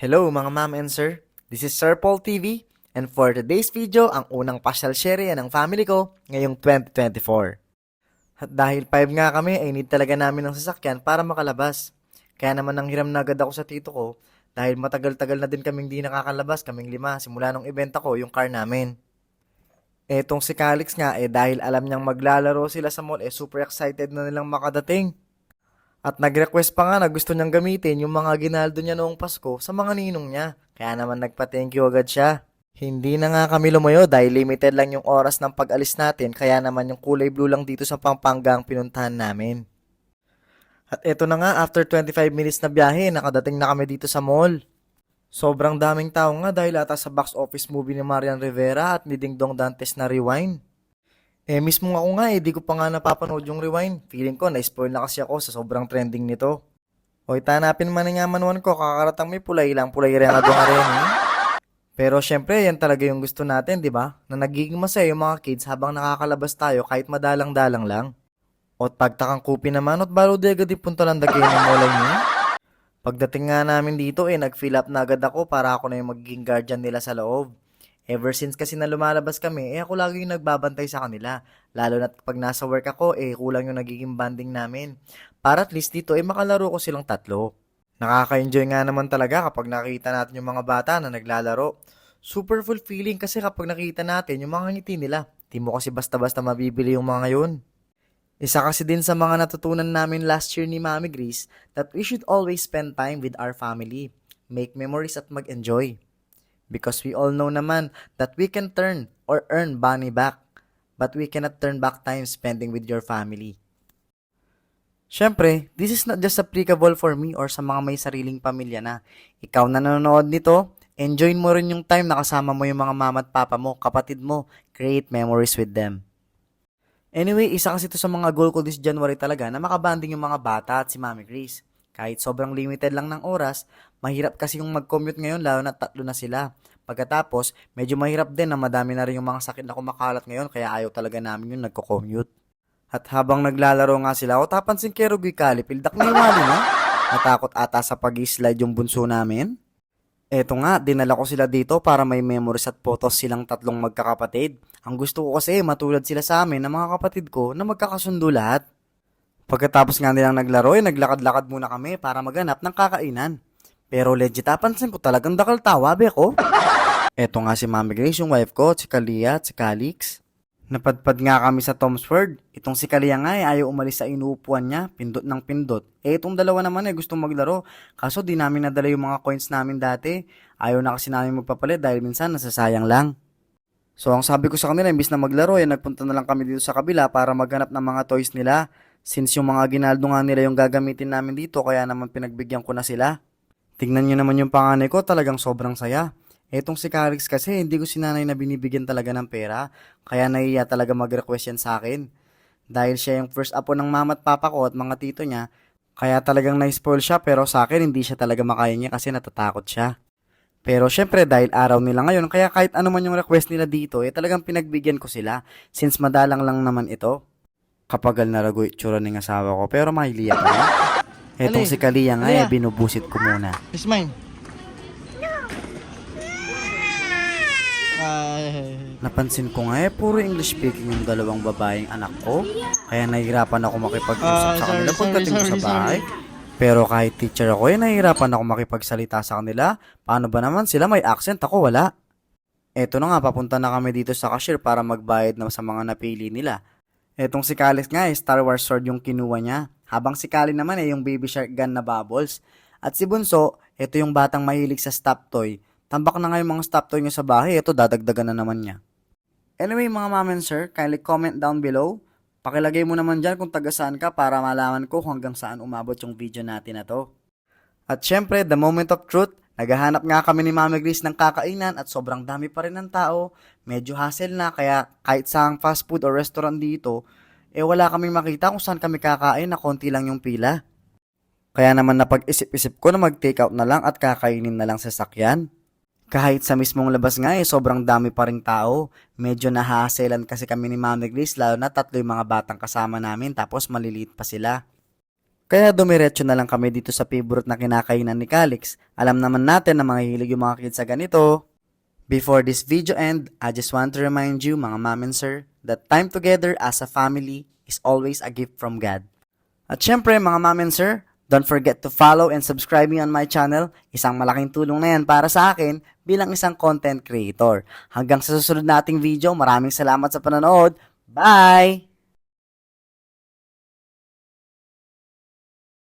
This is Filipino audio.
Hello mga ma'am and sir, this is Sir Paul TV and for today's video, ang unang pasyal share ng family ko ngayong 2024. At dahil 5 nga kami, ay need talaga namin ng sasakyan para makalabas. Kaya naman nang hiram na agad ako sa tito ko dahil matagal-tagal na din kaming di nakakalabas, kaming lima, simula nung ibenta ko yung car namin. Etong si Calix nga, eh dahil alam niyang maglalaro sila sa mall, eh super excited na nilang makadating. At nag-request pa nga na gusto niyang gamitin yung mga ginaldo niya noong Pasko sa mga ninong niya. Kaya naman nagpa-thank you agad siya. Hindi na nga kami lumayo dahil limited lang yung oras ng pag-alis natin kaya naman yung kulay blue lang dito sa Pampanga ang pinuntahan namin. At eto na nga, after 25 minutes na biyahe, nakadating na kami dito sa mall. Sobrang daming tao nga dahil ata sa box office movie ni Marian Rivera at ni Ding Dong Dantes na Rewind. Eh, mismo ako nga eh, di ko pa nga napapanood yung rewind. Feeling ko, na-spoil na kasi ako sa sobrang trending nito. Hoy, tanapin man nga manuan ko, kakaratang may pulay lang, pulay rin na doon rin. eh. Pero syempre, yan talaga yung gusto natin, di ba? Na nagiging masaya yung mga kids habang nakakalabas tayo kahit madalang-dalang lang. At pagtakang kupi naman, at baro di agad ipunta lang dagay ng mulay niya. Pagdating nga namin dito, eh, nag-fill up na agad ako para ako na yung magiging guardian nila sa loob. Ever since kasi na lumalabas kami, eh ako lagi yung nagbabantay sa kanila. Lalo na pag nasa work ako, eh kulang yung nagiging banding namin. Para at least dito, eh makalaro ko silang tatlo. Nakaka-enjoy nga naman talaga kapag nakita natin yung mga bata na naglalaro. Super fulfilling kasi kapag nakita natin yung mga ngiti nila. Di mo kasi basta-basta mabibili yung mga yun. Isa kasi din sa mga natutunan namin last year ni Mami Grace that we should always spend time with our family, make memories at mag-enjoy. Because we all know naman that we can turn or earn money back, but we cannot turn back time spending with your family. Siyempre, this is not just applicable for me or sa mga may sariling pamilya na. Ikaw na nanonood nito, enjoy mo rin yung time na kasama mo yung mga mama at papa mo, kapatid mo. Create memories with them. Anyway, isa kasi ito sa mga goal ko this January talaga na makabanding yung mga bata at si Mami Grace. Kahit sobrang limited lang ng oras, mahirap kasi yung mag-commute ngayon lalo na tatlo na sila. Pagkatapos, medyo mahirap din na madami na rin yung mga sakit na kumakalat ngayon kaya ayaw talaga namin yung nagko-commute. At habang naglalaro nga sila, o tapansin kay Rugi Kalipil, dak na yung mali na. Natakot ata sa pag-slide yung bunso namin. Eto nga, dinala ko sila dito para may memories at photos silang tatlong magkakapatid. Ang gusto ko kasi matulad sila sa amin na mga kapatid ko na magkakasundo lahat. Pagkatapos nga nilang naglaro, eh, naglakad-lakad muna kami para maghanap ng kakainan. Pero legit, napansin ko talagang dakal tawa, be ko. Eto nga si Mami Grace, yung wife ko, si Kalia at si Calix. Napadpad nga kami sa Tom's Word. Itong si Kalia nga eh, ayaw umalis sa inuupuan niya, pindot ng pindot. Eh itong dalawa naman eh, gustong maglaro. Kaso di namin nadala yung mga coins namin dati. Ayaw na kasi namin magpapalit dahil minsan nasasayang lang. So ang sabi ko sa kanila, imbis na maglaro, eh, nagpunta na lang kami dito sa kabila para maghanap ng mga toys nila. Since yung mga ginaldo nga nila yung gagamitin namin dito, kaya naman pinagbigyan ko na sila. Tingnan nyo naman yung panganay ko, talagang sobrang saya. Etong si Carix kasi, hindi ko sinanay na binibigyan talaga ng pera, kaya naiya talaga mag-request yan sa akin. Dahil siya yung first apo ng mama at papa ko at mga tito niya, kaya talagang na-spoil siya pero sa akin hindi siya talaga makaya niya kasi natatakot siya. Pero syempre dahil araw nila ngayon, kaya kahit ano man yung request nila dito, eh talagang pinagbigyan ko sila since madalang lang naman ito. Kapagal na rago itsura ng asawa ko pero mahiliya pa niya. Etong si Kalia nga eh, binubusit ko muna. It's mine. Napansin ko nga eh, puro English speaking yung dalawang babaeng anak ko. Kaya nahihirapan ako makipag-usap Ah, sa sorry, kanila pagdating ko sa bahay. Pero kahit teacher ako eh, nahihirapan ako makipagsalita sa kanila. Paano ba naman sila may accent? Ako wala. Eto na nga, papunta na kami dito sa cashier para magbayad na sa mga napili nila. Etong si Calix nga eh, Star Wars sword yung kinuha niya. Habang si Kali naman eh, yung baby shark gun na bubbles. At si Bunso, ito yung batang mahilig sa stop toy. Tambak na nga yung mga stop toy niya sa bahay, ito dadagdagan na naman niya. Anyway mga ma'am and sir, kindly comment down below. Pakilagay mo naman dyan kung taga saan ka para malaman ko hanggang saan umabot yung video natin na to. At syempre, the moment of truth, naghahanap nga kami ni Mami Grace ng kakainan at sobrang dami pa rin ng tao. Medyo hassle na kaya kahit sa fast food or restaurant dito, eh wala kaming makita kung saan kami kakain na konti lang yung pila. Kaya naman napag-isip-isip ko na mag-take out na lang at kakainin na lang sa sakyan. Kahit sa mismong labas nga eh, sobrang dami pa ring tao. Medyo nahaselan kasi kami ni Mami Grace, lalo na tatlo yung mga batang kasama namin, tapos maliliit pa sila. Kaya dumiretso na lang kami dito sa favorite na kinakainan ni Calix. Alam naman natin na mga hilig yung mga kids sa ganito. Before this video end, I just want to remind you mga mom and sir that time together as a family is always a gift from God. At syempre mga mom and sir, don't forget to follow and subscribe me on my channel. Isang malaking tulong na yan para sa akin bilang isang content creator. Hanggang sa susunod nating video, maraming salamat sa panonood. Bye!